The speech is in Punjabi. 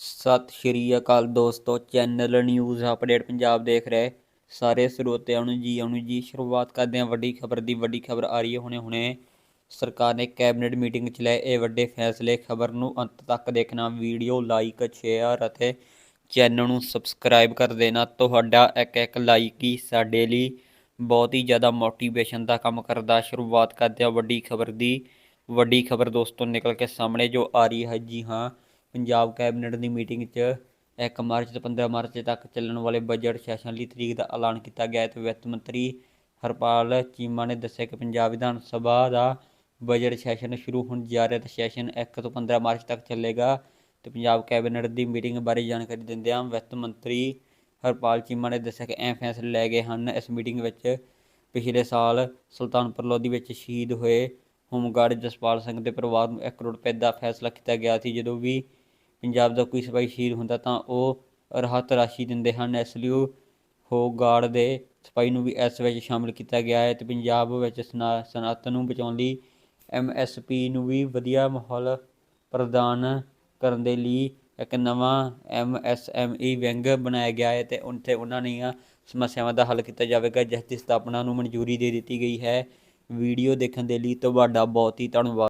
ਸਤਿ ਸ਼੍ਰੀ ਅਕਾਲ ਦੋਸਤੋ, ਚੈਨਲ ਨਿਊਜ਼ ਅਪਡੇਟ ਪੰਜਾਬ ਦੇਖ ਰਹੇ ਸਾਰੇ ਸਰੋਤਿਆਂ ਨੂੰ ਜੀ, ਆਉਣ ਜੀ। ਸ਼ੁਰੂਆਤ ਕਰਦੇ ਹਾਂ ਵੱਡੀ ਖਬਰ ਦੀ। ਵੱਡੀ ਖਬਰ ਆ ਰਹੀ ਹੈ ਹੁਣੇ ਹੁਣੇ। ਸਰਕਾਰ ਨੇ ਕੈਬਨਿਟ ਮੀਟਿੰਗ 'ਚ ਲਏ ਇਹ ਵੱਡੇ ਫੈਸਲੇ। ਖਬਰ ਨੂੰ ਅੰਤ ਤੱਕ ਦੇਖਣਾ, ਵੀਡੀਓ ਲਾਈਕ, ਸ਼ੇਅਰ ਅਤੇ ਚੈਨਲ ਨੂੰ ਸਬਸਕ੍ਰਾਈਬ ਕਰ ਦੇਣਾ। ਤੁਹਾਡਾ ਇੱਕ ਇੱਕ ਲਾਈਕ ਹੀ ਸਾਡੇ ਲਈ ਬਹੁਤ ਹੀ ਜ਼ਿਆਦਾ ਮੋਟੀਵੇਸ਼ਨ ਦਾ ਕੰਮ ਕਰਦਾ। ਸ਼ੁਰੂਆਤ ਕਰਦੇ ਹਾਂ ਵੱਡੀ ਖਬਰ ਦੀ। ਵੱਡੀ ਖਬਰ ਦੋਸਤੋ ਨਿਕਲ ਕੇ ਸਾਹਮਣੇ ਜੋ ਆ ਰਹੀ ਹੈ। ਜੀ ਹਾਂ ਪੰਜਾਬ ਕੈਬਨਿਟ ਦੀ ਮੀਟਿੰਗ 'ਚ 1 ਮਾਰਚ ਤੋਂ 15 ਮਾਰਚ ਤੱਕ ਚੱਲਣ ਵਾਲੇ ਬਜਟ ਸੈਸ਼ਨ ਲਈ ਤਰੀਕ ਦਾ ਐਲਾਨ ਕੀਤਾ ਗਿਆ। ਹੈ ਤੇ ਵਿੱਤ ਮੰਤਰੀ ਹਰਪਾਲ ਚੀਮਾ ਨੇ ਦੱਸਿਆ ਕਿ ਪੰਜਾਬ ਵਿਧਾਨ ਸਭਾ ਦਾ ਬਜਟ ਸੈਸ਼ਨ ਸ਼ੁਰੂ ਹੋਣ ਜਾ ਰਿਹਾ ਤੇ ਸੈਸ਼ਨ 1 ਤੋਂ 15 ਮਾਰਚ ਤੱਕ ਚੱਲੇਗਾ। ਤੇ ਪੰਜਾਬ ਕੈਬਨਿਟ ਦੀ ਮੀਟਿੰਗ ਬਾਰੇ ਜਾਣਕਾਰੀ ਦਿੰਦਿਆਂ ਵਿੱਤ ਮੰਤਰੀ ਹਰਪਾਲ ਚੀਮਾ ਨੇ ਦੱਸਿਆ ਕਿ ਇਹ ਫੈਸਲੇ ਲਏ ਗਏ ਹਨ। ਇਸ ਮੀਟਿੰਗ ਵਿੱਚ ਪਿਛਲੇ ਸਾਲ ਸੁਲਤਾਨਪੁਰ ਲੋਧੀ ਵਿੱਚ ਸ਼ਹੀਦ ਹੋਏ ਹੋਮਗਾਰਡ ਜਸਪਾਲ ਸਿੰਘ ਦੇ ਪਰਿਵਾਰ ਨੂੰ 1 ਕਰੋੜ ਰੁਪਏ ਦਾ ਫੈਸਲਾ ਕੀਤਾ ਗਿਆ ਸੀ, ਜਦੋਂ ਵੀ ਪੰਜਾਬ ਦਾ ਕੋਈ ਸਿਪਾਹੀ ਸ਼ਹੀਦ ਹੁੰਦਾ ਤਾਂ ਉਹ ਰਾਹਤ ਰਾਸ਼ੀ ਦਿੰਦੇ ਹਨ। ਇਸ ਲਈ ਉਹ ਹੋਮਗਾਰਡ ਦੇ ਸਿਪਾਹੀ ਨੂੰ ਵੀ ਇਸ ਵਿੱਚ ਸ਼ਾਮਲ ਕੀਤਾ ਗਿਆ ਹੈ ਤੇ ਪੰਜਾਬ ਵਿੱਚ ਸਨਾ- ਸਨਅਤ ਨੂੰ ਬਚਾਉਣ ਲਈ ਐਮਐਸਪੀ ਨੂੰ ਵੀ ਵਧੀਆ ਮਾਹੌਲ ਪ੍ਰਦਾਨ ਕਰਨ ਦੇ ਲਈ ਇੱਕ ਨਵਾਂ ਐਮਐਸਐਮਈ ਵਿੰਗ ਬਣਾਇਆ ਗਿਆ ਹੈ ਤੇ ਉੱਥੇ ਉਹਨਾਂ ਦੀਆਂ ਸਮੱਸਿਆਵਾਂ ਦਾ ਹੱਲ ਕੀਤਾ ਜਾਵੇਗਾ, ਜਿਸ ਦੀ ਸਥਾਪਨਾ ਨੂੰ ਮਨਜ਼ੂਰੀ ਦੇ ਦਿੱਤੀ ਗਈ ਹੈ। ਵੀਡੀਓ ਦੇਖਣ ਦੇ ਲਈ ਤੁਹਾਡਾ ਬਹੁਤ ਹੀ ਧੰਨਵਾਦ।